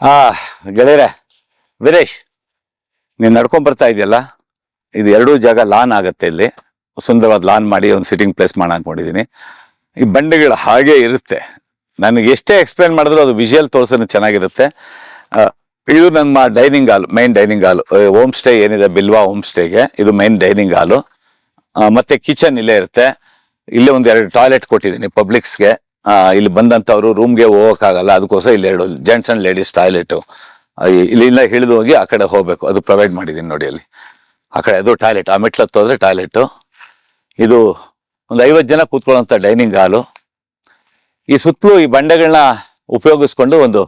ಆ, ಗೆಳೆಯರೆ, ವೀರೇಶ್, ನೀನು ನಡ್ಕೊಂಡ್ ಬರ್ತಾ ಇದೆಯಲ್ಲ? ಇದು ಎರಡೂ ಜಾಗ ಲಾನ್ ಆಗುತ್ತೆ ಇಲ್ಲಿ. ಸುಂದರವಾದ ಲಾನ್ ಮಾಡಿ ಒಂದು ಸಿಟ್ಟಿಂಗ್ ಪ್ಲೇಸ್ ಮಾಡೋಣ ಈ ಬಂಡೆಗಳು ಹಾಗೆ ಇರುತ್ತೆ. ನನಗೆ ಎಷ್ಟೇ ಎಕ್ಸ್ಪ್ಲೇನ್ ಮಾಡಿದ್ರು ಅದು ವಿಜುವಲ್ ತೋರ್ಸೋದು ಚೆನ್ನಾಗಿರುತ್ತೆ. ಇದು ನಮ್ಮ dining hall main dining hall home stay ಏನಿದೆ? ಬಿಲ್ವಾ ಹೋಮ್ ಸ್ಟೇಗೆ ಇದು ಮೈನ್ ಡೈನಿಂಗ್ ಹಾಲು ಮತ್ತೆ ಕಿಚನ್ ಇಲ್ಲೇ ಇರುತ್ತೆ. ಇಲ್ಲೇ ಒಂದು ಎರಡು ಟಾಯ್ಲೆಟ್ ಕೊಟ್ಟಿದ್ದೀನಿ ಪಬ್ಲಿಕ್ಸ್ಗೆ ಇಲ್ಲಿ ಬಂದಂತವ್ರು ರೂಮ್ಗೆ ಹೋಗೋಕ್ಕಾಗಲ್ಲ, ಅದಕ್ಕೋಸ್ಕರ ಇಲ್ಲಿ ಎರಡು ಜೆಂಟ್ಸ್ ಅಂಡ್ ಲೇಡೀಸ್ ಟಾಯ್ಲೆಟು ಇಲ್ಲಿಂದ ಹಿಡಿದು ಹೋಗಿ ಆ ಕಡೆ ಹೋಗಬೇಕು, ಅದು ಪ್ರೊವೈಡ್ ಮಾಡಿದ್ದೀನಿ ನೋಡಿ ಅಲ್ಲಿ. ಆ ಕಡೆ ಅದು ಟಾಯ್ಲೆಟ್ ಆ ಮೆಟ್ಲು ಹತ್ತೋದ್ರೆ ಟಾಯ್ಲೆಟು ಟಾಯ್ಲೆಟ್ ಇದು ಒಂದು ಐವತ್ತು ಜನ ಕೂತ್ಕೊಳ್ಳೋಂಥ ಡೈನಿಂಗ್ ಹಾಲು ಈ ಸುತ್ತಲೂ ಈ ಬಂಡೆಗಳನ್ನ ಉಪಯೋಗಿಸ್ಕೊಂಡು ಒಂದು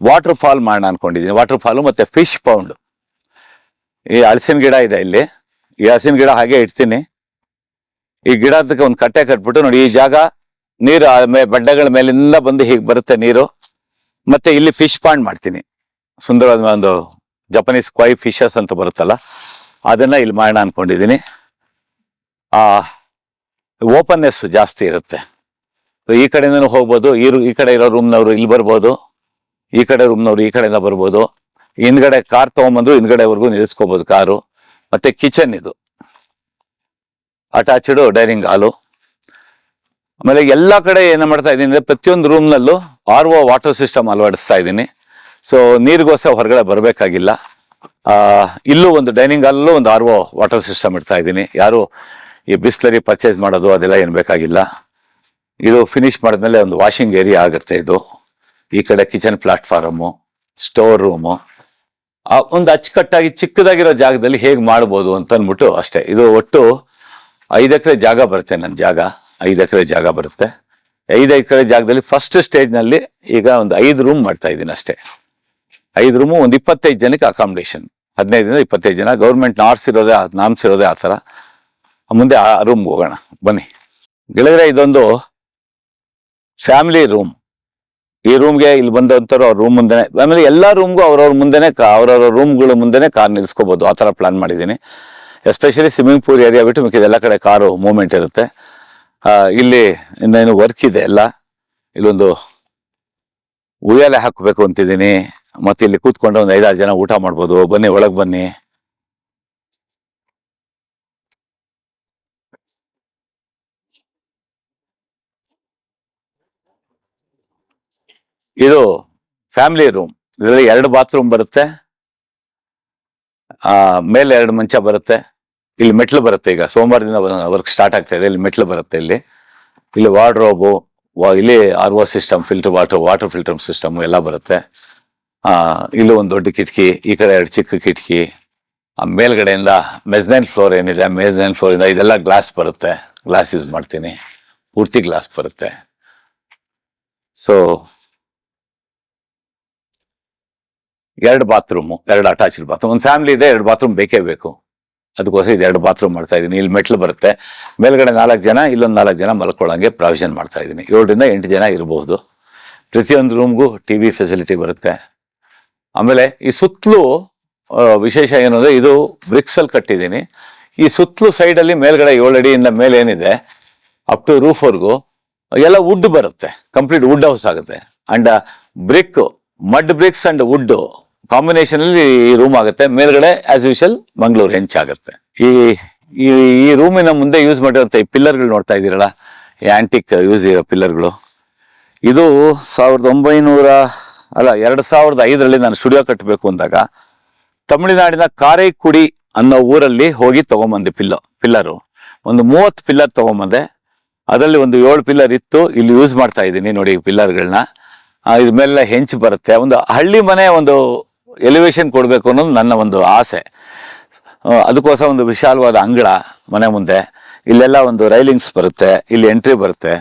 ವಾಟರ್ ಫಾಲ್ ಮಾಡೋಣ ಅನ್ಕೊಂಡಿದ್ದೀನಿ ವಾಟರ್ ಫಾಲು ಮತ್ತು ಫಿಶ್ ಪೌಂಡ್ ಈ ಹಲಸಿನ ಗಿಡ ಇದೆ ಇಲ್ಲಿ. ಈ ಹಲಸಿನ ಗಿಡ ಹಾಗೆ ಇಡ್ತೀನಿ. ಈ ಗಿಡದಕ್ಕೆ ಒಂದು ಕಟ್ಟೆ ಕಟ್ಬಿಟ್ಟು ನೋಡಿ, ಈ ಜಾಗ ನೀರು ಬಡ್ಡಗಳ ಮೇಲಿಂದ ಬಂದು ಹೀಗೆ ಬರುತ್ತೆ ನೀರು. ಮತ್ತೆ ಇಲ್ಲಿ ಫಿಶ್ ಪಾಂಡ್ ಮಾಡ್ತೀನಿ. ಸುಂದರವಾದ ಒಂದು ಜಪನೀಸ್ ಕ್ವೈ ಫಿಶಸ್ ಅಂತ ಬರುತ್ತಲ್ಲ, ಅದನ್ನ ಇಲ್ಲಿ ಮಾಡೋಣ ಅನ್ಕೊಂಡಿದ್ದೀನಿ. ಆ ಓಪನ್ನೆಸ್ ಜಾಸ್ತಿ ಇರುತ್ತೆ. ಈ ಕಡೆಯಿಂದನೂ ಹೋಗ್ಬೋದು, ಈ ಈ ಕಡೆ ಇರೋ ರೂಮ್ನವರು ಇಲ್ಲಿ ಬರ್ಬೋದು, ಈ ಕಡೆ ರೂಮ್ನವ್ರು ಈ ಕಡೆಯಿಂದ ಬರ್ಬೋದು. ಹಿಂದ್ಗಡೆ ಕಾರ್ ತಗೊಂಬಂದ್ರು ಹಿಂದ್ಗಡೆವರೆಗೂ ನಿಲ್ಲಿಸ್ಕೋಬೋದು ಕಾರು. ಮತ್ತೆ ಕಿಚನ್ ಇದು. Attached dining hall. ಆಮೇಲೆ ಎಲ್ಲ ಕಡೆ ಏನು ಮಾಡ್ತಾ ಇದ್ದೀನಿ ಅಂದ್ರೆ ಪ್ರತಿಯೊಂದು ರೂಮ್ನಲ್ಲೂ ಆರ್ ಒ ವಾಟರ್ ಸಿಸ್ಟಮ್ ಅಳವಡಿಸ್ತಾ ಇದ್ದೀನಿ. ಸೊ ನೀರಿಗೋಸ್ಕರ ಹೊರಗಡೆ ಬರಬೇಕಾಗಿಲ್ಲ. ಇಲ್ಲೂ ಒಂದು ಡೈನಿಂಗ್ ಹಾಲಲ್ಲೂ ಒಂದು ಆರ್ ಒ ವಾಟರ್ ಸಿಸ್ಟಮ್ ಇಡ್ತಾ ಇದ್ದೀನಿ. ಯಾರು ಈ ಬಿಸ್ಲರಿ ಪರ್ಚೇಸ್ ಮಾಡೋದು ಅದೆಲ್ಲ ಏನು ಬೇಕಾಗಿಲ್ಲ. ಇದು ಫಿನಿಶ್ ಮಾಡಿದ್ಮೇಲೆ ಒಂದು ವಾಷಿಂಗ್ ಏರಿಯಾ ಆಗುತ್ತೆ ಇದು. ಈ ಕಡೆ ಕಿಚನ್ ಪ್ಲಾಟ್ಫಾರಮು ಸ್ಟೋರ್ ರೂಮು ಒಂದು ಅಚ್ಚುಕಟ್ಟಾಗಿ ಚಿಕ್ಕದಾಗಿರೋ ಜಾಗದಲ್ಲಿ ಹೇಗೆ ಮಾಡ್ಬೋದು ಅಂತ ಅಂದ್ಬಿಟ್ಟು ಅಷ್ಟೇ. ಇದು ಒಟ್ಟು ಐದು ಎಕರೆ ಜಾಗ ಬರುತ್ತೆ ನನ್ನ ಜಾಗ. ಐದು ಎಕರೆ ಜಾಗ ಬರುತ್ತೆ. ಐದು ಎಕರೆ ಜಾಗದಲ್ಲಿ ಫಸ್ಟ್ ಸ್ಟೇಜ್ನಲ್ಲಿ ಈಗ ಒಂದು ಐದು ರೂಮ್ ಮಾಡ್ತಾ ಇದ್ದೀನಿ ಅಷ್ಟೇ. ಐದು ರೂಮು ಒಂದು ಇಪ್ಪತ್ತೈದು ಜನಕ್ಕೆ ಅಕಾಮಿಡೇಷನ್ ಹದಿನೈದರಿಂದ ಇಪ್ಪತ್ತೈದು ಜನ. ಗೌರ್ಮೆಂಟ್ ನಾರ್ಸ್ ಇರೋದೇ ನಾಮ್ಸ್ ಇರೋದೇ ಆ ಥರ. ಮುಂದೆ ಆ ರೂಮ್ಗೆ ಹೋಗೋಣ. ಬನ್ನಿ. ಗೆಳೆಯರೆ, ಇದೊಂದು ಫ್ಯಾಮಿಲಿ ರೂಮ್ ಈ ರೂಮ್ಗೆ ಇಲ್ಲಿ ಬಂದಂಥವ್ರು ಅವ್ರ ರೂಮ್ ಮುಂದೆನೆ, ಆಮೇಲೆ ಎಲ್ಲ ರೂಮ್ಗೂ ಅವ್ರವ್ರ ಮುಂದೆನೆ ಅವ್ರವ್ರ ರೂಮ್ಗಳ ಮುಂದೆನೆ ಕಾರ್ ನಿಲ್ಸ್ಕೋಬಹುದು ಆ ಥರ ಪ್ಲಾನ್ ಮಾಡಿದ್ದೀನಿ. ಎಸ್ಪೆಷಲಿ ಸ್ವಿಮ್ಮಿಂಗ್ ಪೂಲ್ ಏರಿಯಾ ಬಿಟ್ಟು ಮಿಕ್ಕಿದ ಎಲ್ಲ ಕಡೆ ಕಾರು ಮೂವ್ಮೆಂಟ್ ಇರುತ್ತೆ. ಇಲ್ಲಿ ಇನ್ನೇನು ವರ್ಕ್ ಇದೆ ಎಲ್ಲ ಇಲ್ಲೊಂದು ಉಯ್ಯಾಲೆ ಹಾಕಬೇಕು ಅಂತಿದ್ದೀನಿ. ಮತ್ತೆ ಇಲ್ಲಿ ಕೂತ್ಕೊಂಡು ಒಂದು ಐದಾರು ಜನ ಊಟ ಮಾಡ್ಬೋದು. ಬನ್ನಿ, ಒಳಗೆ ಬನ್ನಿ. ಇದು ಫ್ಯಾಮಿಲಿ ರೂಮ್ ಇದರಲ್ಲಿ ಎರಡು ಬಾತ್ರೂಮ್ ಬರುತ್ತೆ. ಮೇಲೆ ಎರಡು ಮಂಚ ಬರುತ್ತೆ. ಇಲ್ಲಿ ಮೆಟ್ಲು ಬರುತ್ತೆ ಈಗ. ಸೋಮವಾರದಿಂದ ವರ್ಕ್ ಸ್ಟಾರ್ಟ್ ಆಗ್ತಾ ಇದೆ. ಇಲ್ಲಿ ಮೆಟ್ಲು ಬರುತ್ತೆ ಇಲ್ಲಿ. ಇಲ್ಲಿ ವಾರ್ಡ್ರೋಬು ಇಲ್ಲಿ R O system filter water water filter system ಎಲ್ಲ ಬರುತ್ತೆ. ಇಲ್ಲಿ ಒಂದು ದೊಡ್ಡ ಕಿಟಕಿ, ಈ ಕಡೆ ಎರಡು ಚಿಕ್ಕ ಕಿಟಕಿ ಮೇಲ್ಗಡೆಯಿಂದ ಮೆಜ್ನೈನ್ ಫ್ಲೋರ್ ಏನಿದೆ ಮೆಜ್ನೈನ್ ಫ್ಲೋರ್ ಇಂದ ಇದೆಲ್ಲ ಗ್ಲಾಸ್ ಬರುತ್ತೆ. ಗ್ಲಾಸ್ ಯೂಸ್ ಮಾಡ್ತೀನಿ. ಪೂರ್ತಿ ಗ್ಲಾಸ್ ಬರುತ್ತೆ. ಸೊ ಎರಡು ಬಾತ್ರೂಮು ಎರಡು ಅಟ್ಯಾಚ್ಡ್ ಬಾತ್ರೂಮ್ ಒಂದು ಫ್ಯಾಮಿಲಿ ಇದೆ, ಎರಡು ಬಾತ್ರೂಮ್ ಬೇಕೇ ಬೇಕು. ಅದಕ್ಕೋಸ್ಕರ ಇದೆರಡು ಬಾತ್ರೂಮ್ ಮಾಡ್ತಾ ಇದ್ದೀನಿ. ಇಲ್ಲಿ ಮೆಟ್ಲು ಬರುತ್ತೆ. ಮೇಲ್ಗಡೆ ನಾಲ್ಕು ಜನ, ಇಲ್ಲೊಂದು ನಾಲ್ಕು ಜನ ಮಲ್ಕೊಳ್ಳೋಂಗೆ ಪ್ರಾವಿಷನ್ ಮಾಡ್ತಾ ಇದ್ದೀನಿ. ಏಳರಿಂದ ಎಂಟು ಜನ ಇರಬಹುದು ಪ್ರತಿಯೊಂದು ರೂಮ್ಗೂ ಟಿ ವಿ ಫೆಸಿಲಿಟಿ ಬರುತ್ತೆ. ಆಮೇಲೆ ಈ ಸುತ್ತಲೂ ವಿಶೇಷ ಏನು ಅಂದರೆ ಇದು ಬ್ರಿಕ್ಸಲ್ಲಿ ಕಟ್ಟಿದ್ದೀನಿ. ಈ ಸುತ್ತಲೂ ಸೈಡಲ್ಲಿ ಮೇಲ್ಗಡೆ ಏಳು ಅಡಿಯಿಂದ ಮೇಲೆ ಏನಿದೆ ಅಪ್ ಟು ರೂಫ್ವರೆಗೂ ವರ್ಗು, ಎಲ್ಲ ವುಡ್ ಬರುತ್ತೆ. ಕಂಪ್ಲೀಟ್ ವುಡ್ ಹೌಸ್ ಆಗುತ್ತೆ. And brick mud bricks and wood combination ಅಲ್ಲಿ ಈ ರೂಮ್ ಆಗುತ್ತೆ. ಮೇಲ್ಗಡೆ ಆಸ್ ಯೂಶಲ್ ಮಂಗಳೂರು ಹೆಂಚಾಗುತ್ತೆ ಈ ಈ ಈ ರೂಮಿನ ಮುಂದೆ ಯೂಸ್ ಮಾಡಿರುವಂತ ಈ ಪಿಲ್ಲರ್ಗಳು ನೋಡ್ತಾ ಇದ್ದೀರಲ್ಲ ಆಂಟಿಕ್ ಯೂಸ್ ಇರೋ ಪಿಲ್ಲರ್ಗಳು ಇದು ಸಾವಿರದ ಒಂಬೈನೂರ, ಅಲ್ಲ, ಎರಡ್ ಸಾವಿರದ ಐದರಲ್ಲಿ ನಾನು ಸ್ಟುಡಿಯೋ ಕಟ್ಟಬೇಕು ಅಂದಾಗ, ತಮಿಳುನಾಡಿನ ಕಾರೈಕುಡಿ ಅನ್ನೋ ಊರಲ್ಲಿ ಹೋಗಿ ತಗೊಂಬಂದೆ ಪಿಲ್ಲ ಪಿಲ್ಲರು ಒಂದು ಮೂವತ್ತು ಪಿಲ್ಲರ್ ತಗೊಂಬಂದೆ. ಅದರಲ್ಲಿ ಒಂದು ಏಳು ಪಿಲ್ಲರ್ ಇತ್ತು. ಇಲ್ಲಿ ಯೂಸ್ ಮಾಡ್ತಾ ಇದ್ದೀನಿ ನೋಡಿ ಪಿಲ್ಲರ್ಗಳನ್ನ ಇದ್ರ ಮೇಲೆ ಹೆಂಚು ಬರುತ್ತೆ. ಒಂದು ಹಳ್ಳಿ ಮನೆ ಒಂದು ಎಲಿವೇಶನ್ ಕೊಡಬೇಕು ಅನ್ನೋದು ನನ್ನ ಒಂದು ಆಸೆ. ಅದಕ್ಕೋಸ್ಕರ ಒಂದು ವಿಶಾಲವಾದ ಅಂಗಳ ಮನೆ ಮುಂದೆ. ಇಲ್ಲೆಲ್ಲ ಒಂದು ರೈಲಿಂಗ್ಸ್ ಬರುತ್ತೆ, ಇಲ್ಲಿ ಎಂಟ್ರಿ ಬರುತ್ತೆ.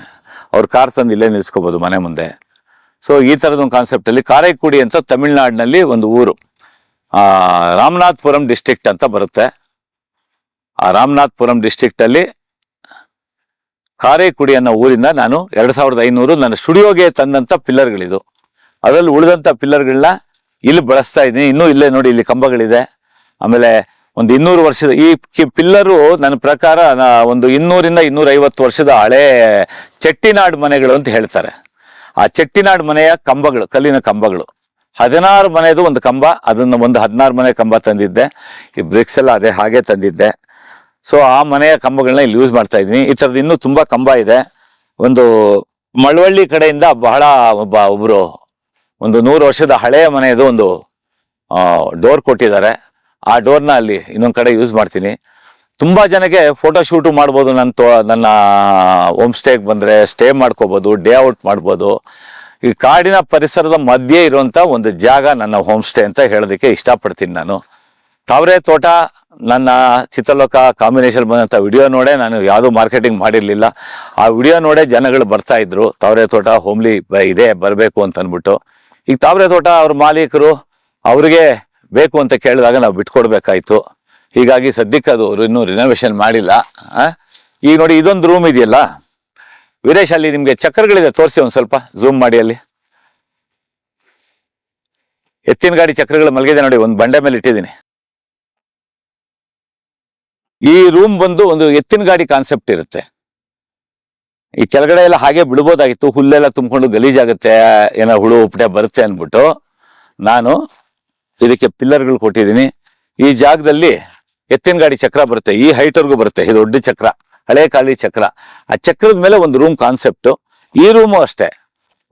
ಅವ್ರ ಕಾರ್ ತಂದು ಇಲ್ಲೇ ನಿಲ್ಸ್ಕೋಬೋದು ಮನೆ ಮುಂದೆ. ಸೊ ಈ ಥರದ ಒಂದು ಕಾನ್ಸೆಪ್ಟಲ್ಲಿ ಕಾರೈಕುಡಿ ಅಂತ ತಮಿಳ್ನಾಡಿನಲ್ಲಿ ಒಂದು ಊರು. ರಾಮನಾಥ್ಪುರಂ ಡಿಸ್ಟ್ರಿಕ್ಟ್ ಅಂತ ಬರುತ್ತೆ. ಆ ರಾಮನಾಥ್ಪುರಂ ಡಿಸ್ಟ್ರಿಕ್ಟಲ್ಲಿ ಕಾರೈಕುಡಿ ಅನ್ನೋ ಊರಿಂದ ನಾನು ಎರಡು ಸಾವಿರದ ಐನೂರು ನನ್ನ ಸ್ಟುಡಿಯೋಗೆ ತಂದಂಥ ಪಿಲ್ಲರ್ಗಳಿದು. ಅದರಲ್ಲಿ ಉಳಿದಂಥ ಪಿಲ್ಲರ್ಗಳನ್ನ ಇಲ್ಲಿ ಬಳಸ್ತಾ ಇದ್ದೀನಿ. ಇನ್ನೂ ಇಲ್ಲೇ ನೋಡಿ ಇಲ್ಲಿ ಕಂಬಗಳಿದೆ. ಆಮೇಲೆ ಒಂದು ಇನ್ನೂರು ವರ್ಷದ ಈ ಪಿಲ್ಲರು ನನ್ನ ಪ್ರಕಾರ ಒಂದು ಇನ್ನೂರಿಂದ ಇನ್ನೂರೈವತ್ತು ವರ್ಷದ ಹಳೆ ಚೆಟ್ಟಿನಾಡು ಮನೆಗಳು ಅಂತ ಹೇಳ್ತಾರೆ. ಆ ಚೆಟ್ಟಿನಾಡು ಮನೆಯ ಕಂಬಗಳು, ಕಲ್ಲಿನ ಕಂಬಗಳು. ಹದಿನಾರು ಮನೆಯದು ಒಂದು ಕಂಬ, ಅದನ್ನು ಒಂದು ಹದಿನಾರು ಮನೆ ಕಂಬ ತಂದಿದ್ದೆ. ಈ ಬ್ರಿಕ್ಸ್ ಎಲ್ಲ ಅದೇ ಹಾಗೆ ತಂದಿದ್ದೆ. ಸೊ ಆ ಮನೆಯ ಕಂಬಗಳನ್ನ ಇಲ್ಲಿ ಯೂಸ್ ಮಾಡ್ತಾ ಇದ್ದೀನಿ. ಈ ಥರದ್ದು ಇನ್ನೂ ತುಂಬ ಕಂಬ ಇದೆ. ಒಂದು ಮಳವಳ್ಳಿ ಕಡೆಯಿಂದ ಬಹಳ ಒಬ್ಬ ಒಬ್ರು ಒಂದು ನೂರು ವರ್ಷದ ಹಳೆಯ ಮನೆಯದು ಒಂದು ಡೋರ್ ಕೊಟ್ಟಿದ್ದಾರೆ. ಆ ಡೋರ್ನ ಅಲ್ಲಿ ಇನ್ನೊಂದು ಕಡೆ ಯೂಸ್ ಮಾಡ್ತೀನಿ. ತುಂಬ ಜನಕ್ಕೆ ಫೋಟೋ ಶೂಟು ಮಾಡ್ಬೋದು ನನ್ನ ತೋ- ನನ್ನ ಹೋಮ್ ಸ್ಟೇಗೆ ಬಂದರೆ ಸ್ಟೇ ಮಾಡ್ಕೋಬೋದು ಡೇ ಔಟ್ ಮಾಡ್ಬೋದು. ಈ ಕಾಡಿನ ಪರಿಸರದ ಮಧ್ಯೆ ಇರುವಂಥ ಒಂದು ಜಾಗ ನನ್ನ ಹೋಮ್ ಸ್ಟೇ ಅಂತ ಹೇಳೋದಕ್ಕೆ ಇಷ್ಟಪಡ್ತೀನಿ ನಾನು. ತಾವರೆ ತೋಟ, ನನ್ನ ಚಿತ್ರಲೋಕ ಕಾಂಬಿನೇಷನ್ ಬಂದಂಥ ವಿಡಿಯೋ ನೋಡೇ ನಾನು ಯಾವುದೂ ಮಾರ್ಕೆಟಿಂಗ್ ಮಾಡಿರಲಿಲ್ಲ. ಆ ವಿಡಿಯೋ ನೋಡೇ ಜನಗಳು ಬರ್ತಾ ಇದ್ರು. ತಾವರೆ ತೋಟ ಹೋಮ್ಲಿ ಇದೆ, ಬರಬೇಕು ಅಂತ ಅಂದ್ಬಿಟ್ಟು. ಈಗ ತಾವರೆ ತೋಟ ಅವ್ರ ಮಾಲೀಕರು ಅವ್ರಿಗೆ ಬೇಕು ಅಂತ ಕೇಳಿದಾಗ ನಾವು ಬಿಟ್ಕೊಡ್ಬೇಕಾಯ್ತು. ಹೀಗಾಗಿ ಸದ್ಯಕ್ಕೆ ಅದು ಇನ್ನೂ ರಿನೋವೇಷನ್ ಮಾಡಿಲ್ಲ? ಈಗ ನೋಡಿ ಇದೊಂದು ರೂಮ್ ಇದೆಯಲ್ಲ? ವೀರೇಶ್ ಅಲ್ಲಿ ನಿಮಗೆ ಚಕ್ರಗಳಿದೆ, ತೋರಿಸಿ ಒಂದು ಸ್ವಲ್ಪ ಝೂಮ್ ಮಾಡಿ ಅಲ್ಲಿ. ಎತ್ತಿನ ಗಾಡಿ ಚಕ್ರಗಳು ಮಲಗಿದೆ ನೋಡಿ, ಒಂದು ಬಂಡೆ ಮೇಲೆ ಇಟ್ಟಿದ್ದೀನಿ. ಈ ರೂಮ್ ಬಂದು ಒಂದು ಎತ್ತಿನ ಗಾಡಿ ಕಾನ್ಸೆಪ್ಟ್ ಇರುತ್ತೆ. ಈ ಕೆಳಗಡೆ ಎಲ್ಲ ಹಾಗೆ ಬಿಡ್ಬೋದಾಗಿತ್ತು ಹುಲ್ಲೆಲ್ಲ ತುಂಬಿಕೊಂಡು ಗಲೀಜಾಗುತ್ತೆ, ಏನೋ ಹುಳು ಉಪಟೆ ಬರುತ್ತೆ ಅಂದ್ಬಿಟ್ಟು ನಾನು ಇದಕ್ಕೆ ಪಿಲ್ಲರ್ಗಳು ಕೊಟ್ಟಿದ್ದೀನಿ. ಈ ಜಾಗದಲ್ಲಿ ಎತ್ತಿನ ಗಾಡಿ ಚಕ್ರ ಬರುತ್ತೆ, ಈ ಹೈಟ್ವರೆಗೂ ಬರುತ್ತೆ, ಇದು ದೊಡ್ಡ ಚಕ್ರ, ಹಳೆ ಕಾಳಿ ಚಕ್ರ. ಆ ಚಕ್ರದ ಮೇಲೆ ಒಂದು ರೂಮ್ ಕಾನ್ಸೆಪ್ಟ್ ಈ ರೂಮು ಅಷ್ಟೇ.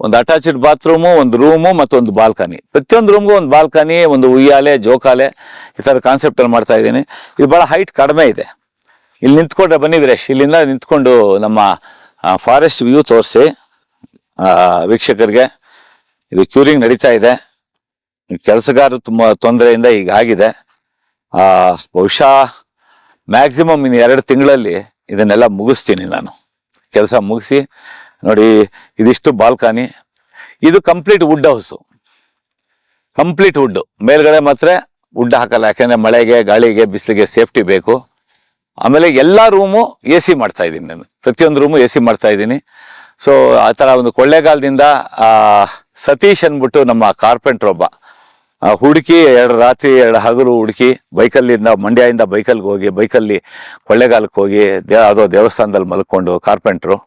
ಒಂದು ಅಟ್ಯಾಚ್ಡ್ ಬಾತ್ರೂಮು ಒಂದು ರೂಮು ಮತ್ತು ಒಂದು ಬಾಲ್ಕನಿ ಪ್ರತಿಯೊಂದು ರೂಮ್ಗೂ ಒಂದು ಬಾಲ್ಕನಿ ಒಂದು ಉಯ್ಯಾಲೆ, ಜೋಕಾಲೆ, ಈ ಥರ ಕಾನ್ಸೆಪ್ಟ್ ಅಲ್ಲಿ ಮಾಡ್ತಾ ಇದ್ದೀನಿ. ಇದು ಭಾಳ ಹೈಟ್ ಕಡಿಮೆ ಇದೆ. ಇಲ್ಲಿ ನಿಂತ್ಕೊಂಡ್ರೆ ಬನ್ನಿ ವೀರೇಶ್, ಇಲ್ಲಿಂದ ನಿಂತ್ಕೊಂಡು ನಮ್ಮ ಫಾರೆಸ್ಟ್ ವ್ಯೂ ತೋರಿಸಿ ವೀಕ್ಷಕರಿಗೆ ಇದು ಕ್ಯೂರಿಂಗ್ ನಡೀತಾ ಇದೆ. ಕೆಲಸಗಾರರು ತುಂಬ ತೊಂದರೆಯಿಂದ ಈಗ ಆಗಿದೆ. ಬಹುಶಃ ಮ್ಯಾಕ್ಸಿಮಮ್ ಇನ್ನು ಎರಡು ತಿಂಗಳಲ್ಲಿ ಇದನ್ನೆಲ್ಲ ಮುಗಿಸ್ತೀನಿ ನಾನು. ಕೆಲಸ ಮುಗಿಸಿ, ನೋಡಿ, ಇದಿಷ್ಟು ಬಾಲ್ಕನಿ ಇದು complete wood house complete wood ಮೇಲ್ಗಡೆ ಮಾತ್ರ ವುಡ್ ಹಾಕಲ್ಲ, ಯಾಕೆಂದರೆ ಮಳೆಗೆ, ಗಾಳಿಗೆ, ಬಿಸಿಲಿಗೆ ಸೇಫ್ಟಿ ಬೇಕು. ಆಮೇಲೆ ಎಲ್ಲ ರೂಮು ಎ ಸಿ ಮಾಡ್ತಾ ಇದ್ದೀನಿ ನಾನು. ಪ್ರತಿಯೊಂದು ರೂಮು ಎ ಸಿ ಮಾಡ್ತಾ ಇದ್ದೀನಿ. ಸೊ ಆ ಥರ ಒಂದು ಕೊಳ್ಳೇಗಾಲದಿಂದ ಸತೀಶ್ ಅಂದ್ಬಿಟ್ಟು ನಮ್ಮ ಕಾರ್ಪೆಂಟ್ರ್ ಒಬ್ಬ. ಹುಡುಕಿ, ಎರಡು ರಾತ್ರಿ, ಎರಡು ಹಗಲು ಹುಡುಕಿ, ಬೈಕಲ್ಲಿಂದ, ಮಂಡ್ಯದಿಂದ ಬೈಕಲ್ಗೆ ಹೋಗಿ, ಬೈಕಲ್ಲಿ ಕೊಳ್ಳೇಗಾಲಕ್ಕೆ ಹೋಗಿ, ದೇ, ಅದೋ ದೇವಸ್ಥಾನದಲ್ಲಿ ಮಲ್ಕೊಂಡು ಕಾರ್ಪೆಂಟ್ರು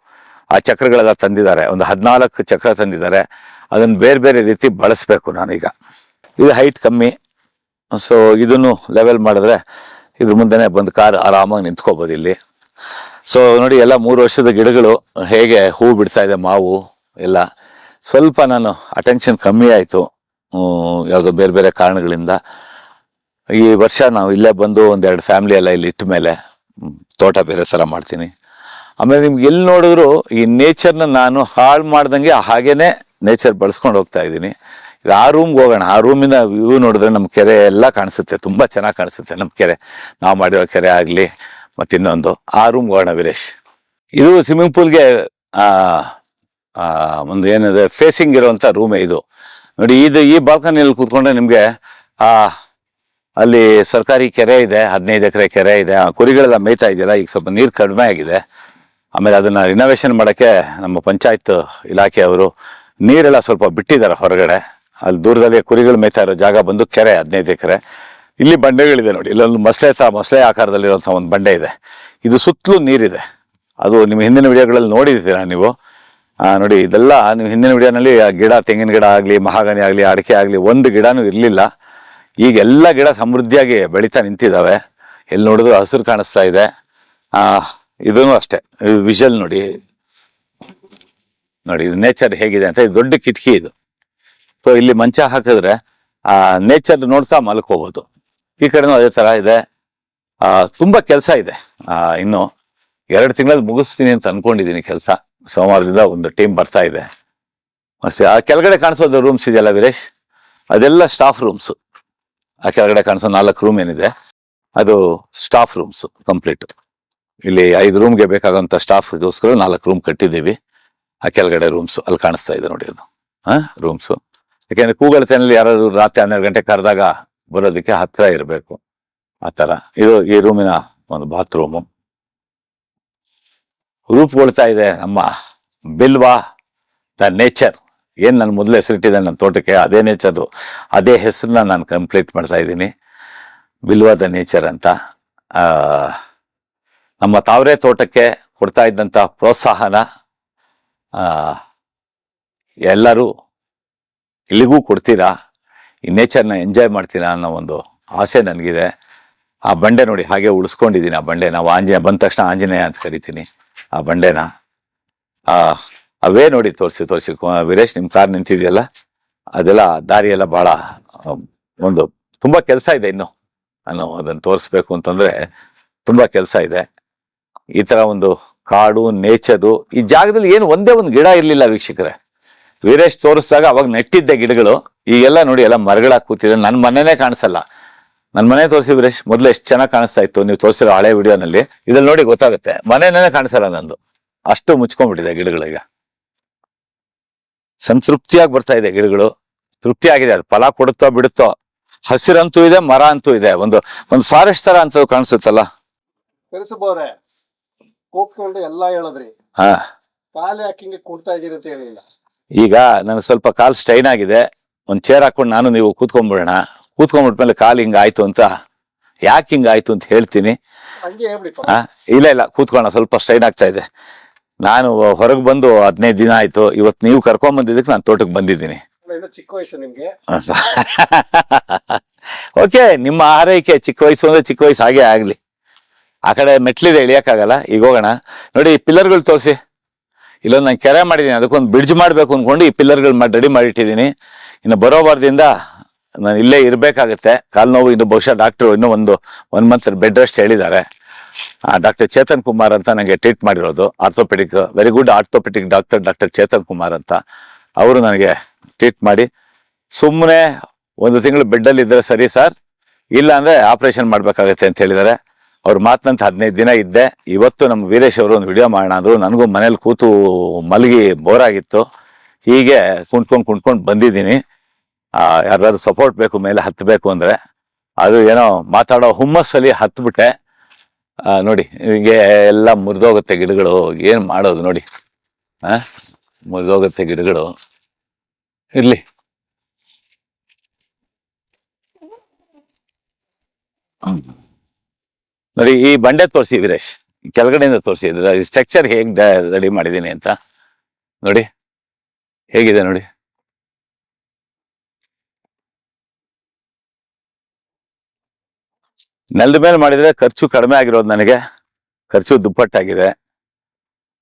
ಆ ಚಕ್ರಗಳೆಲ್ಲ ತಂದಿದ್ದಾರೆ. ಒಂದು ಹದಿನಾಲ್ಕು ಚಕ್ರ ತಂದಿದ್ದಾರೆ. ಅದನ್ನು ಬೇರೆ ಬೇರೆ ರೀತಿ ಬಳಸಬೇಕು ನಾನೀಗ ಇದು ಹೈಟ್ ಕಮ್ಮಿ. ಸೊ ಇದನ್ನು ಲೆವೆಲ್ ಮಾಡಿದ್ರೆ ಇದ್ರ ಮುಂದೆನೇ ಬಂದು ಕಾರ್ ಆರಾಮಾಗಿ ನಿಂತ್ಕೋಬೋದು ಇಲ್ಲಿ. ಸೊ ನೋಡಿ, ಎಲ್ಲ ಮೂರು ವರ್ಷದ ಗಿಡಗಳು ಹೇಗೆ ಹೂ ಬಿಡ್ತಾ ಇದೆ, ಮಾವು ಎಲ್ಲ. ಸ್ವಲ್ಪ ನಾನು ಅಟೆನ್ಷನ್ ಕಮ್ಮಿ ಆಯಿತು. ಯಾವುದೋ ಬೇರೆ ಬೇರೆ ಕಾರಣಗಳಿಂದ. ಈ ವರ್ಷ ನಾವು ಇಲ್ಲೇ ಬಂದು ಒಂದೆರಡು ಫ್ಯಾಮಿಲಿ ಎಲ್ಲ ಇಲ್ಲಿ ಇಟ್ಟ ಮೇಲೆ ತೋಟ ಬೇರೆ ಸಲ ಮಾಡ್ತೀನಿ. ಆಮೇಲೆ ನಿಮ್ಗೆ ಎಲ್ಲಿ ನೋಡಿದ್ರು ಈ ನೇಚರ್ನ ನಾನು ಹಾಳು ಮಾಡ್ದಂಗೆ ಹಾಗೇನೆ ನೇಚರ್ ಬಳಸ್ಕೊಂಡು ಹೋಗ್ತಾ ಇದ್ದೀನಿ. ಈಗ ಆ ರೂಮ್ಗೆ ಹೋಗೋಣ, ಆ ರೂಮಿನ ವ್ಯೂ ನೋಡಿದ್ರೆ ನಮ್ಮ ಕೆರೆ ಎಲ್ಲ ಕಾಣಿಸುತ್ತೆ, ತುಂಬ ಚೆನ್ನಾಗಿ ಕಾಣಿಸುತ್ತೆ ನಮ್ಮ ಕೆರೆ. ನಾವು ಮಾಡಿರೋ ಕೆರೆ ಆಗಲಿ ಮತ್ತಿನ್ನೊಂದು ಆ ರೂಮ್ ಹೋಗೋಣ ವೀರೇಶ್ ಇದು ಸ್ವಿಮ್ಮಿಂಗ್ ಪೂಲ್ಗೆ ಒಂದು ಏನಿದೆ ಫೇಸಿಂಗ್ ಇರುವಂತ ರೂಮೇ ಇದು. ನೋಡಿ, ಇದು ಈ ಬಾಲ್ಕನಿಯಲ್ಲಿ ಕೂತ್ಕೊಂಡ್ರೆ ನಿಮಗೆ ಅಲ್ಲಿ ಸರ್ಕಾರಿ ಕೆರೆ ಇದೆ, ಹದಿನೈದು ಎಕರೆ ಕೆರೆ ಇದೆ, ಆ ಕುರಿಗಳೆಲ್ಲ ಮೇಯ್ತಾ ಇದೆಯಲ್ಲ, ಈಗ ಸ್ವಲ್ಪ ನೀರು ಕಡಿಮೆ ಆಗಿದೆ. ಆಮೇಲೆ ಅದನ್ನ ರಿನೋವೇಷನ್ ಮಾಡಕ್ಕೆ ನಮ್ಮ ಪಂಚಾಯತ್ ಇಲಾಖೆಯವರು ನೀರೆಲ್ಲ ಸ್ವಲ್ಪ ಬಿಟ್ಟಿದ್ದಾರೆ ಹೊರಗಡೆ. ಅಲ್ಲಿ ದೂರದಲ್ಲಿ ಕುರಿಗಳು ಮೇಯ್ತಾ ಇರೋ ಜಾಗ ಬಂದು ಕೆರೆ, ಹದಿನೈದು ಎಕರೆ. ಇಲ್ಲಿ ಬಂಡೆಗಳಿದೆ ನೋಡಿ. ಇಲ್ಲೊಂದು ಮೊಸಳೆ ತರ ಮೊಸಳೆ ಆಕಾರದಲ್ಲಿರುವಂಥ ಒಂದು ಬಂಡೆ ಇದೆ. ಇದು ಸುತ್ತಲೂ ನೀರಿದೆ. ಅದು ನಿಮ್ಮ ಹಿಂದಿನ ವಿಡಿಯೋಗಳಲ್ಲಿ ನೋಡಿದ್ದೀರಾ ನೀವು? ನೋಡಿ, ಇದೆಲ್ಲ ನಿಮ್ಮ ಹಿಂದಿನ ವಿಡಿಯೋನಲ್ಲಿ ಗಿಡ, ತೆಂಗಿನ ಗಿಡ ಆಗಲಿ, ಮಹಾಗನಿ ಆಗಲಿ, ಅಡಿಕೆ ಆಗಲಿ ಒಂದು ಗಿಡನೂ ಇರಲಿಲ್ಲ. ಈಗ ಎಲ್ಲ ಗಿಡ ಸಮೃದ್ಧಿಯಾಗಿ ಬೆಳೀತಾ ನಿಂತಿದ್ದಾವೆ. ಎಲ್ಲಿ ನೋಡಿದ್ರು ಹಸಿರು ಕಾಣಿಸ್ತಾ ಇದೆ. ಇದೂ ಅಷ್ಟೇ. ವಿಷಲ್ ನೋಡಿ. ನೋಡಿ, ಇದು ನೇಚರ್ ಹೇಗಿದೆ ಅಂತ. ಇದು ದೊಡ್ಡ ಕಿಟಕಿ ಇದು. ಸೊ, ಇಲ್ಲಿ ಮಂಚ ಹಾಕಿದ್ರೆ, ಆ, ನೇಚರ್ ನೋಡ್ತಾ ಮಲ್ಕೋಬಹುದು ಈ ಕಡೆನೂ ಅದೇ ತರ ಇದೆ. ತುಂಬ ಕೆಲಸ ಇದೆ. ಇನ್ನು ಎರಡು ತಿಂಗಳಲ್ಲಿ ಮುಗಿಸ್ತೀನಿ ಅಂತ ಅನ್ಕೊಂಡಿದ್ದೀನಿ ಕೆಲಸ. ಸೋಮವಾರದಿಂದ ಒಂದು ಟೀಮ್ ಬರ್ತಾ ಇದೆ. ಮತ್ತೆ ಆ ಕೆಳಗಡೆ ಕಾಣಿಸೋದು ರೂಮ್ಸ್ ಇದೆಯಲ್ಲ ವೀರೇಶ್? ಅದೆಲ್ಲ ಸ್ಟಾಫ್ ರೂಮ್ಸ್ ಆ ಕೆಳಗಡೆ ಕಾಣಿಸೋ ನಾಲ್ಕು ರೂಮ್ ಏನಿದೆ. ಅದು ಸ್ಟಾಫ್ ರೂಮ್ಸ್ ಕಂಪ್ಲೀಟ್ ಇಲ್ಲಿ ಐದು ರೂಮ್ಗೆ ಸ್ಟಾಫ್ ಇದೋಸ್ಕರ ನಾಲ್ಕು ರೂಮ್ ಕಟ್ಟಿದ್ದೀವಿ. ಆ ಕೆಳಗಡೆ ರೂಮ್ಸ್ ಅಲ್ಲಿ ಕಾಣಿಸ್ತಾ ಇದೆ ನೋಡಿ ಅದು. ಹಾ ರೂಮ್ಸ್ ಯಾಕೆಂದ್ರೆ ಕೂಗಳತೆನಲ್ಲಿ ಯಾರಾದ್ರು ರಾತ್ರಿ ಹನ್ನೆರಡು ಗಂಟೆ ಕರೆದಾಗ ಬರೋದಕ್ಕೆ ಹತ್ತಿರ ಇರಬೇಕು. ಆ ಥರ. ಇದು ಈ ರೂಮಿನ ಒಂದು ಬಾತ್ರೂಮು. ರೂಪುಗೊಳ್ತಾ ಇದೆ ನಮ್ಮ ಬಿಲ್ವಾ ದ ನೇಚರ್. ಏನು ನಾನು ಮೊದಲು ಹೆಸರಿಟ್ಟಿದೆ ನನ್ನ ತೋಟಕ್ಕೆ, ಅದೇ ನೇಚರು ಅದೇ ಹೆಸರನ್ನ ನಾನು ಕಂಪ್ಲೀಟ್ ಮಾಡ್ತಾ ಇದ್ದೀನಿ. ಬಿಲ್ವಾ ದ ನೇಚರ್ ಅಂತ. ನಮ್ಮ ತಾವರೆ ತೋಟಕ್ಕೆ ಕೊಡ್ತಾ ಇದ್ದಂಥ ಪ್ರೋತ್ಸಾಹನ ಎಲ್ಲರೂ ಇಲ್ಲಿಗೂ ಕೊಡ್ತೀರಾ? ಈ ನೇಚರ್ನ ಎಂಜಾಯ್ ಮಾಡ್ತೀನಿ ಅನ್ನೋ ಒಂದು ಆಸೆ ನನಗಿದೆ. ಆ ಬಂಡೆ ನೋಡಿ ಹಾಗೆ ಉಳಿಸ್ಕೊಂಡಿದ್ದೀನಿ ಆ ಬಂಡೆ. ನಾವು ಆಂಜನೇಯ ಬಂದ ತಕ್ಷಣ ಆಂಜನೇಯ ಅಂತ ಕರಿತೀನಿ ಆ ಬಂಡೆನ. ಆ ಅವೇ ನೋಡಿ ತೋರಿಸಿ ತೋರಿಸಿ. ವೀರೇಶ್ ನಿಮ್ಮ ಕಾರ್ ನಿಂತಿದೆಯಲ್ಲ? ಅದೆಲ್ಲ ದಾರಿ ಭಾಳ ಒಂದು ತುಂಬ ಕೆಲಸ ಇದೆ ಇನ್ನು. ನಾನು ಅದನ್ನು ತೋರಿಸ್ಬೇಕು ಅಂತಂದರೆ ತುಂಬ ಕೆಲಸ ಇದೆ. ಈ ಥರ ಒಂದು ಕಾಡು, ನೇಚರು, ಈ ಜಾಗದಲ್ಲಿ ಏನು ಒಂದೇ ಒಂದು ಗಿಡ ಇರಲಿಲ್ಲ ವೀಕ್ಷಕರೇ. ವೀರೇಶ್ ತೋರಿಸಿದಾಗ ಅವಾಗ ನೆಟ್ಟಿದ್ದೆ ಗಿಡಗಳು. ಈಗೆಲ್ಲ ನೋಡಿ ಎಲ್ಲ ಮರಗಳಾಗಿ ಕೂತಿದೆ ನನ್ನ ಮನೆನೇ ಕಾಣಿಸಲ್ಲ. ನನ್ನ ಮನೆ ತೋರಿಸಿ ವೀರೇಶ್ ಮೊದಲು ಎಷ್ಟು ಚೆನ್ನಾಗಿ ಕಾಣಿಸ್ತಾ ಇತ್ತು. ನೀವು ತೋರಿಸಿರೋ ಹಳೆ ವಿಡಿಯೋನಲ್ಲಿ. ಇದ್ರಲ್ಲಿ ನೋಡಿ ಗೊತ್ತಾಗುತ್ತೆ. ಮನೆನೇ ಕಾಣಿಸಲ್ಲ ನಂದು. ಅಷ್ಟು ಮುಚ್ಕೊಂಡ್ಬಿಟ್ಟಿದೆ ಈಗ. ಸಂತೃಪ್ತಿಯಾಗಿ ಬರ್ತಾ ಇದೆ ಗಿಡಗಳು. ತೃಪ್ತಿ ಆಗಿದೆ ಅದು ಫಲ ಕೊಡುತ್ತೋ ಬಿಡುತ್ತೋ. ಹಸಿರಂತೂ ಇದೆ ಮರ ಅಂತೂ ಇದೆ. ಒಂದು ಒಂದು ಫಾರೆಸ್ಟ್ ತರ ಅಂತ ಕಾಣಿಸುತ್ತಲ್ಲ. ಕರೆಸಬೋರೆ ಕೂತ್ಕೊಂಡು ಎಲ್ಲಾ ಹೇಳಿದ್ರಿ. ಹಾ. ಕಾಲು ಯಾಕಿಂಗೆ ಕುಡ್ತಾ ಇದೀರಿ ಅಂತ ಹೇಳಿಲ್ಲ. ಈಗ ನನಗೆ ಸ್ವಲ್ಪ ಕಾಲ್ ಸ್ಟ್ರೈನ್ ಆಗಿದೆ. ಒಂದು ಚೇರ್ ಹಾಕೊಂಡು ನಾನು ನೀವು ಕೂತ್ಕೊಂಡ್ಬಿಡೋಣ. ಕೂತ್ಕೊಂಡ್ಬಿಟ್ಮೇಲೆ ಕಾಲು ಹಿಂಗಾಯ್ತು ಅಂತ. ಯಾಕೆ ಹಿಂಗಾಯ್ತು ಅಂತ ಹೇಳ್ತೀನಿ. ಇಲ್ಲ ಇಲ್ಲ ಕೂತ್ಕೊಳ್ಳೋಣ ಸ್ವಲ್ಪ ಸ್ಟ್ರೈನ್ ಆಗ್ತಾ ಇದೆ. ನಾನು ಹೊರಗೆ ಬಂದು ಹದಿನೈದು ದಿನ ಆಯ್ತು. ಇವತ್ತು ನೀವು ಕರ್ಕೊಂಡ್ ಬಂದಿದ್ದಕ್ಕೆ ನಾನು ತೋಟಕ್ಕೆ ಬಂದಿದ್ದೀನಿ. ಚಿಕ್ಕ ವಯಸ್ಸು ನಿಮ್ಗೆ. ಓಕೆ ನಿಮ್ಮ ಆರೈಕೆ ಚಿಕ್ಕ ವಯಸ್ಸು ಅಂದ್ರೆ ಚಿಕ್ಕ ವಯಸ್ಸು ಹಾಗೆ ಆಗ್ಲಿ. ಆ ಕಡೆ ಮೆಟ್ಲಿದೆ ಇಳಿಯಕ್ಕಾಗಲ್ಲ. ಈಗ ಹೋಗೋಣ. ನೋಡಿ ಪಿಲ್ಲರ್ಗಳು ತೋರಿಸಿ. ಇಲ್ಲೊಂದು ನಾನು ಕೆರೆ ಮಾಡಿದ್ದೀನಿ ಅದಕ್ಕೊಂದು ಬ್ರಿಡ್ಜ್ ಮಾಡಬೇಕು ಅಂದ್ಕೊಂಡು ಈ ಪಿಲ್ಲರ್ಗಳು ಮಾಡಿ ರೆಡಿ ಮಾಡಿಟ್ಟಿದ್ದೀನಿ ಇನ್ನು ಬರೋ ವಾರದಿಂದ ನಾನು ಇಲ್ಲೇ ಇರಬೇಕಾಗತ್ತೆ. ಕಾಲು ನೋವು, ಇನ್ನು ಬಹುಶಃ ಡಾಕ್ಟ್ರು ಇನ್ನೂ ಒಂದು ಒನ್ ಮಂತ್ ಬೆಡ್ ರೆಸ್ಟ್ ಹೇಳಿದ್ದಾರೆ. ಡಾಕ್ಟರ್ ಚೇತನ್ ಕುಮಾರ್ ಅಂತ ನನಗೆ ಟ್ರೀಟ್ ಮಾಡಿರೋದು. Orthopaedic very good orthopaedic doctor doctor Chetan Kumar ಅಂತ. ಅವರು ನನಗೆ ಟ್ರೀಟ್ ಮಾಡಿ. ಸುಮ್ಮನೆ ಒಂದು ತಿಂಗಳು ಬೆಡ್ಡಲ್ಲಿ ಇದ್ದರೆ ಸರಿ ಸರ್ ಇಲ್ಲ ಅಂದರೆ ಆಪ್ರೇಷನ್ ಮಾಡಬೇಕಾಗತ್ತೆ ಅಂತ ಹೇಳಿದ್ದಾರೆ. ಅವ್ರ ಮಾತಂತ ಹದಿನೈದು ದಿನ ಇದ್ದೆ. ಇವತ್ತು ನಮ್ಮ ವೀರೇಶ್ ಅವರು ಒಂದು ವಿಡಿಯೋ ಮಾಡೋಣ ಅಂದ್ರು. ನನಗೂ ಮನೇಲಿ ಕೂತು ಮಲಗಿ ಬೋರಾಗಿತ್ತು ಹೀಗೆ ಕುಂಟ್ಕೊಂಡು ಕುಂಟ್ಕೊಂಡು ಬಂದಿದ್ದೀನಿ. ಯಾರ್ದಾದ್ರೂ ಸಪೋರ್ಟ್ ಬೇಕು, ಮೇಲೆ ಹತ್ತಬೇಕು ಅಂದರೆ. ಅದು ಏನೋ ಮಾತಾಡೋ ಹುಮ್ಮಸ್ಸಲ್ಲಿ ಹತ್ಬಿಟ್ಟೆ. ನೋಡಿ, ಹೀಗೆ ಎಲ್ಲ ಮುರಿದೋಗುತ್ತೆ ಗಿಡಗಳು. ಏನು ಮಾಡೋದು ನೋಡಿ. ಹಾಂ ಮುರಿದೋಗುತ್ತೆ ಗಿಡಗಳು. ಇರಲಿ. ಹ್ಮ್. ನೋಡಿ, ಈ ಬಂಡೆ ತೋರಿಸಿ ವೀರೇಶ್, ಕೆಳಗಡೆಯಿಂದ ತೋರಿಸಿ ಸ್ಟ್ರಕ್ಚರ್ ಹೇಗೆ ರೆಡಿ ಮಾಡಿದ್ದೀನಿ ಅಂತ. ನೋಡಿ, ಹೇಗಿದೆ ನೋಡಿ. ನೆಲದ ಮೇಲೆ ಮಾಡಿದರೆ ಖರ್ಚು ಕಡಿಮೆ ಆಗಿರೋದು ನನಗೆ. ಖರ್ಚು ದುಪ್ಪಟ್ಟಾಗಿದೆ.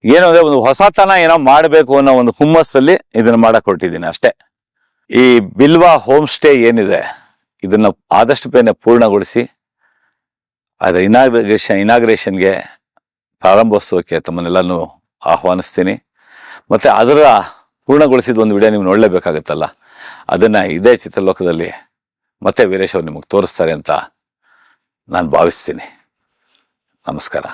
ಏನು ಅಂದರೆ ಒಂದು ಹೊಸತನ ಏನೋ ಮಾಡಬೇಕು ಅನ್ನೋ ಒಂದು ಹುಮ್ಮಸ್ಸಲ್ಲಿ ಇದನ್ನು ಹೊರಟಿದ್ದೀನಿ ಅಷ್ಟೇ. ಈ ಬಿಲ್ವಾ ಹೋಮ್ ಸ್ಟೇ ಏನಿದೆ, ಇದನ್ನು ಆದಷ್ಟು ಬೇನೆ ಪೂರ್ಣಗೊಳಿಸಿ ಅದರ ಇನಾಗ್ರೇಷನ್ ಇನಾಗ್ರೇಷನ್ಗೆ ಪ್ರಾರಂಭೋತ್ಸವಕ್ಕೆ ತಮ್ಮನ್ನೆಲ್ಲನೂ ಆಹ್ವಾನಿಸ್ತೀನಿ. ಮತ್ತು ಅದರ ಪೂರ್ಣಗೊಳಿಸಿದ ಒಂದು ವಿಡಿಯೋ ನೀವು ನೋಡಲೇಬೇಕಾಗತ್ತಲ್ಲ? ಅದನ್ನು ಇದೇ ಚಿತ್ರಲೋಕದಲ್ಲಿ ಮತ್ತೆ ವೀರೇಶವ್ರು ನಿಮಗೆ ತೋರಿಸ್ತಾರೆ ಅಂತ ನಾನು ಭಾವಿಸ್ತೀನಿ. ನಮಸ್ಕಾರ.